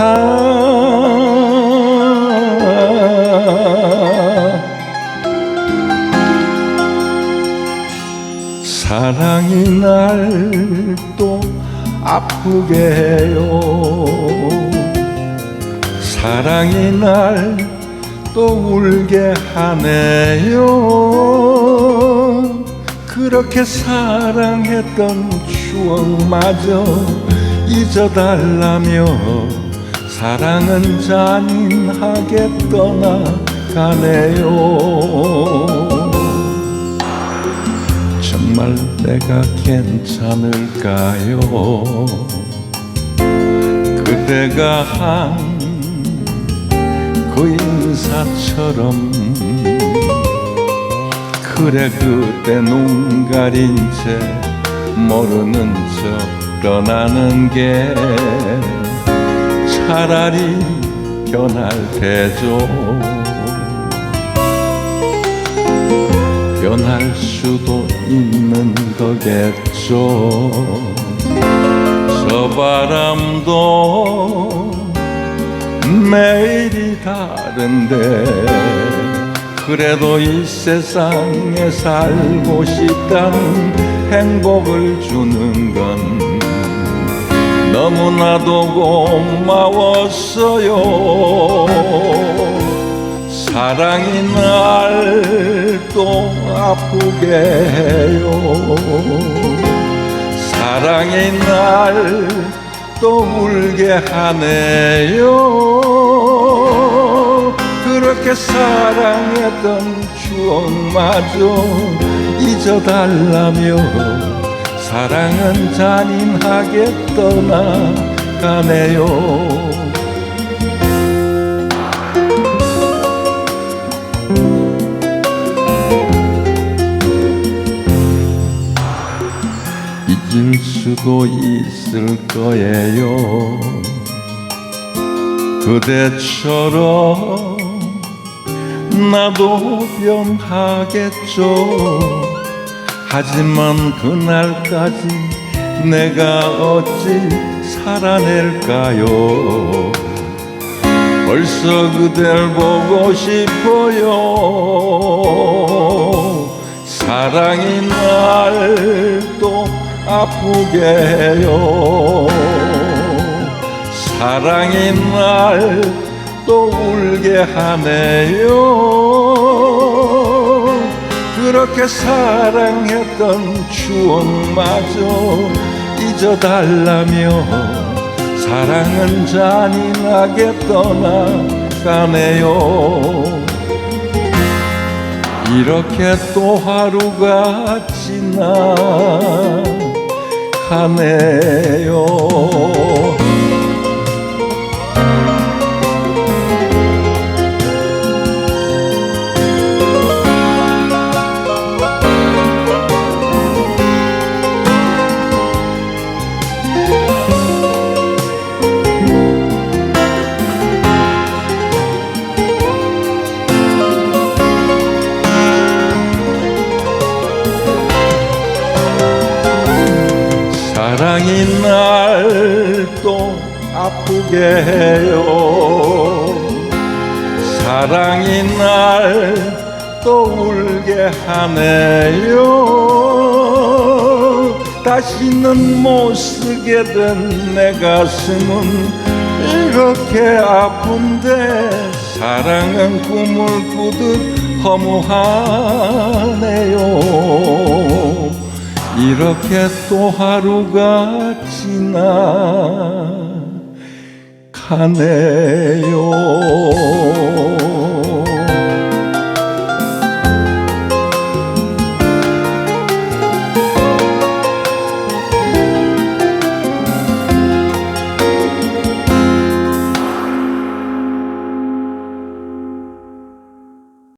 아. 사랑이 날 또 아프게 해요. 사랑이 날 또 울게 하네요. 그렇게 사랑했던 추억마저 잊어달라며 사랑은 잔인하게 떠나가네요 정말 내가 괜찮을까요? 그대가 한 그 인사처럼 그래 그때 눈 가린 채 모르는 척 떠나는 게 차라리 변할 테죠. 변할 수도 있는 거겠죠. 저 바람도 매일이 다른데 그래도 이 세상에 살고 싶다는 행복을 주는 건 너무나도 고마웠어요. 사랑이 날 또 아프게 해요. 사랑이 날 또 울게 하네요. 그렇게 사랑했던 추억마저 잊어달라며 사랑은 잔인하게 떠나가네요. 잊을 수도 있을 거예요. 그대처럼 나도 변하겠죠 하지만 그날까지 내가 어찌 살아낼까요? 벌써 그댈 보고 싶어요. 사랑이 날 또 아프게 해요. 사랑이 날 또 울게 하네요 그렇게 사랑했던 추억마저 잊어달라며 사랑은 잔인하게 떠나가네요. 이렇게 또 하루가 지나가네요 사랑이 날또 아프게 해요. 사랑이 날 또 울게 하네요. 다시는 못 쓰게 된 내 가슴은 이렇게 아픈데 사랑은 꿈을 꾸듯 허무하네요 이렇게 또 하루가 지나 가네요